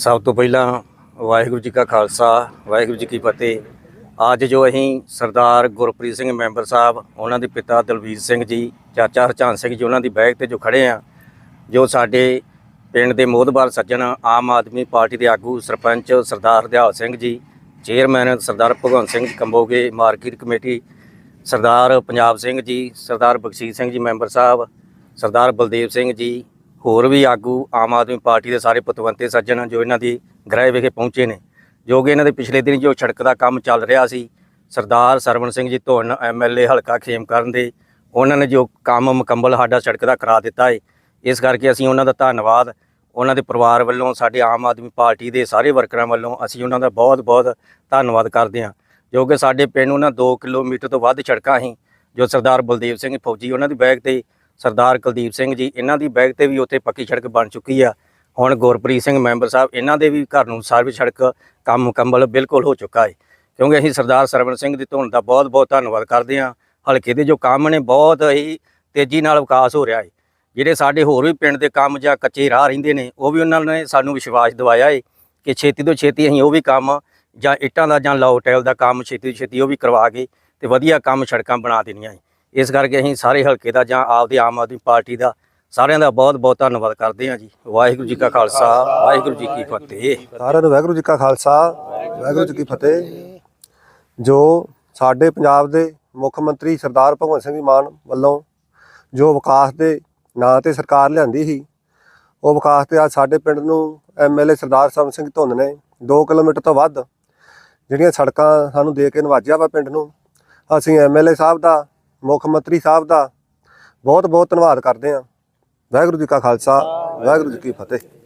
ਸਭ ਤੋਂ ਪਹਿਲਾਂ ਵਾਹਿਗੁਰੂ ਜੀ ਕਾ ਖਾਲਸਾ, ਵਾਹਿਗੁਰੂ ਜੀ ਕੀ ਫਤਿਹ। ਅੱਜ ਜੋ ਅਸੀਂ ਸਰਦਾਰ ਗੁਰਪ੍ਰੀਤ ਸਿੰਘ ਮੈਂਬਰ ਸਾਹਿਬ, ਉਹਨਾਂ ਦੇ ਪਿਤਾ ਦਲਵੀਰ ਸਿੰਘ ਜੀ, ਚਾਚਾ ਹਰਚੰਦ ਸਿੰਘ ਜੀ, ਉਹਨਾਂ ਦੀ ਬੈਗ ਤੇ ਜੋ ਖੜੇ ਆ ਜੋ ਸਾਡੇ ਪਿੰਡ ਦੇ ਮੋਹਦਬਾਰ ਸੱਜਣ, ਆਮ ਆਦਮੀ ਪਾਰਟੀ ਦੇ ਆਗੂ sarpanch Sardar Hardial Singh ji, chairman Sardar Bhagwant Singh Kamboge market committee, Sardar Punjab Singh ji, Sardar Bakhshish Singh ji member Sahib, Sardar Baldev Singh ji ਹੋਰ ਵੀ ਆਗੂ, ਆਮ ਆਦਮੀ ਪਾਰਟੀ ਦੇ ਸਾਰੇ ਪਤਵੰਤੇ ਸੱਜਣ ਜੋ ਇਹਨਾਂ ਦੀ ਗ੍ਰਹਿ ਵਿਖੇ ਪਹੁੰਚੇ ਨੇ, ਜੋ ਕਿ ਇਹਨਾਂ ਦੇ ਪਿਛਲੇ ਦਿਨ ਜੋ ਸੜਕ ਦਾ ਕੰਮ ਚੱਲ ਰਿਹਾ ਸੀ, ਸਰਦਾਰ ਸਰਵਣ ਸਿੰਘ ਜੀ ਧੁੰਨ ਐਮਐਲਏ ਹਲਕਾ ਖੇਮ ਕਰਨ ਦੇ, ਉਹਨਾਂ ਨੇ ਜੋ ਕੰਮ ਮੁਕੰਮਲ ਸਾਡਾ ਸੜਕ ਦਾ ਕਰਾ ਦਿੱਤਾ ਹੈ ਇਸ ਕਰਕੇ ਅਸੀਂ ਉਹਨਾਂ ਦਾ ਧੰਨਵਾਦ, ਉਹਨਾਂ ਦੇ ਪਰਿਵਾਰ ਵੱਲੋਂ, ਸਾਡੇ ਆਮ ਆਦਮੀ ਪਾਰਟੀ ਦੇ ਸਾਰੇ ਵਰਕਰਾਂ ਵੱਲੋਂ ਅਸੀਂ ਉਹਨਾਂ ਦਾ ਬਹੁਤ-ਬਹੁਤ ਧੰਨਵਾਦ ਕਰਦੇ ਹਾਂ। ਜੋ ਕਿ ਸਾਡੇ ਪਿੰਡ ਉਹਨਾਂ ਨਾ 2 ਕਿਲੋਮੀਟਰ ਤੋਂ ਵੱਧ ਸੜਕਾਂ ਸੀ, ਜੋ ਸਰਦਾਰ ਬਲਦੇਵ ਸਿੰਘ ਫੌਜੀ ਉਹਨਾਂ ਦੀ ਬੈਗ ਤੇ ਸਰਦਾਰ ਕੁਲਦੀਪ ਸਿੰਘ ਜੀ, ਇਹਨਾਂ ਦੀ ਬੈਗ ਤੇ ਵੀ ਉੱਥੇ ਪੱਕੀ ਸੜਕ ਬਣ ਚੁੱਕੀ ਆ। ਹੁਣ ਗੁਰਪ੍ਰੀਤ ਸਿੰਘ ਮੈਂਬਰ ਸਾਹਿਬ, ਇਹਨਾਂ ਦੇ ਵੀ ਘਰ ਨੂੰ ਸਰਵਿਸ ਸੜਕ ਕੰਮ ਮੁਕੰਮਲ ਬਿਲਕੁਲ ਹੋ ਚੁੱਕਾ ਹੈ ਕਿਉਂਕਿ ਅਸੀਂ ਸਰਦਾਰ ਸਰਵਣ ਸਿੰਘ ਦੀ ਧੁਨ ਦਾ ਬਹੁਤ-ਬਹੁਤ ਧੰਨਵਾਦ ਕਰਦੇ ਹਾਂ। ਹਲਕੇ ਦੇ ਜੋ ਕੰਮ ਨੇ, ਬਹੁਤ ਹੀ ਤੇਜ਼ੀ ਨਾਲ ਵਿਕਾਸ ਹੋ ਰਿਹਾ ਹੈ ਜਿਹੜੇ ਸਾਡੇ ਹੋਰ ਵੀ ਪਿੰਡ ਦੇ ਕੰਮ ਜਾਂ ਕੱਚੇ ਰਾਹ ਰਹਿੰਦੇ ਨੇ, ਉਹ ਵੀ ਉਹਨਾਂ ਨੇ ਸਾਨੂੰ ਵਿਸ਼ਵਾਸ ਦਿਵਾਇਆ ਹੈ ਕਿ ਛੇਤੀ ਤੋਂ ਛੇਤੀ ਅਸੀਂ ਉਹ ਵੀ ਕੰਮ ਜਾਂ ਇੱਟਾਂ ਦਾ ਜਾਂ ਲਾਓ ਟੈਲ ਦਾ ਕੰਮ ਛੇਤੀ ਤੋਂ ਛੇਤੀ ਉਹ ਵੀ ਕਰਵਾ ਕੇ ਤੇ ਵਧੀਆ ਕੰਮ ਸੜਕਾਂ ਬਣਾ ਦੇਣੀਆਂ ਹੈ ਇਸ ਕਰਕੇ ਅਸੀਂ ਸਾਰੇ ਹਲਕੇ ਦਾ ਜਾਂ ਆਪਦੇ ਆਮ ਆਦਮੀ ਪਾਰਟੀ ਦਾ ਸਾਰਿਆਂ ਦਾ ਬਹੁਤ ਬਹੁਤ ਧੰਨਵਾਦ ਕਰਦੇ ਹਾਂ ਜੀ। ਵਾਹਿਗੁਰੂ ਜੀ ਕਾ ਖਾਲਸਾ, ਵਾਹਿਗੁਰੂ ਜੀ ਕੀ ਫਤਿਹ। ਸਾਰਿਆਂ ਨੂੰ ਵਾਹਿਗੁਰੂ ਜੀ ਕਾ ਖਾਲਸਾ, ਵਾਹਿਗੁਰੂ ਜੀ ਕੀ ਫਤਿਹ। ਜੋ ਸਾਡੇ ਪੰਜਾਬ ਦੇ ਮੁੱਖ ਮੰਤਰੀ ਸਰਦਾਰ ਭਗਵੰਤ ਸਿੰਘ ਮਾਨ ਵੱਲੋਂ ਜੋ ਵਿਕਾਸ ਦੇ ਨਾਂ ਤੇ ਸਰਕਾਰ ਲਿਆਂਦੀ ਸੀ, ਉਹ ਵਿਕਾਸ ਤੇ ਅੱਜ ਸਾਡੇ ਪਿੰਡ ਨੂੰ ਐਮਐਲਏ ਸਰਦਾਰ ਸਰਵਨ ਸਿੰਘ ਧੁੰਦ ਨੇ 2 ਕਿਲੋਮੀਟਰ ਤੋਂ ਵੱਧ ਜਿਹੜੀਆਂ ਸੜਕਾਂ ਸਾਨੂੰ ਦੇ ਕੇ ਨਵਾਜਿਆ ਵਾ ਪਿੰਡ ਨੂੰ, ਅਸੀਂ ਐਮਐਲਏ ਸਾਹਿਬ ਦਾ ਮੁੱਖ ਮੰਤਰੀ ਸਾਹਿਬ ਦਾ ਬਹੁਤ ਬਹੁਤ ਧੰਨਵਾਦ ਕਰਦੇ ਹਾਂ। ਵਾਹਿਗੁਰੂ ਜੀ ਕਾ ਖਾਲਸਾ, ਵਾਹਿਗੁਰੂ ਜੀ ਕੀ ਫਤਿਹ।